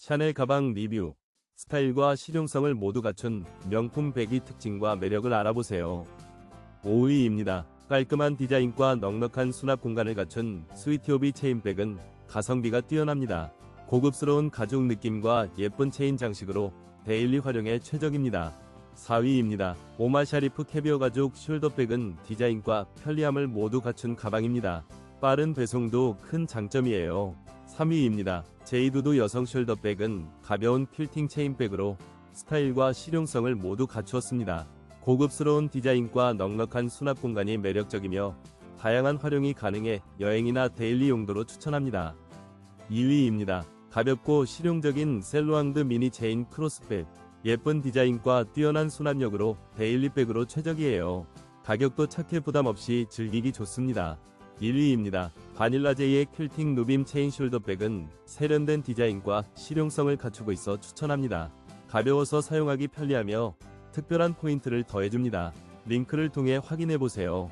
샤넬 가방 리뷰. 스타일과 실용성을 모두 갖춘 명품 백의 특징과 매력을 알아보세요. 5위입니다. 깔끔한 디자인과 넉넉한 수납 공간을 갖춘 스위티오비 체인백은 가성비가 뛰어납니다. 고급스러운 가죽 느낌과 예쁜 체인 장식으로 데일리 활용에 최적입니다. 4위입니다. 오마 샤리프 캐비어 가죽 숄더백은 디자인과 편리함을 모두 갖춘 가방입니다. 빠른 배송도 큰 장점이에요. 3위입니다. 제이두두 여성 숄더백은 가벼운 퀼팅 체인백으로 스타일과 실용성을 모두 갖추었습니다. 고급스러운 디자인과 넉넉한 수납 공간이 매력적이며 다양한 활용이 가능해 여행이나 데일리 용도로 추천합니다. 2위입니다. 가볍고 실용적인 셀로앙드 미니 체인 크로스백. 예쁜 디자인과 뛰어난 수납력으로 데일리백으로 최적이에요. 가격도 착해 부담 없이 즐기기 좋습니다. 1위입니다. 바닐라 제이의 퀼팅 누빔 체인 숄더백은 세련된 디자인과 실용성을 갖추고 있어 추천합니다. 가벼워서 사용하기 편리하며 특별한 포인트를 더해줍니다. 링크를 통해 확인해보세요.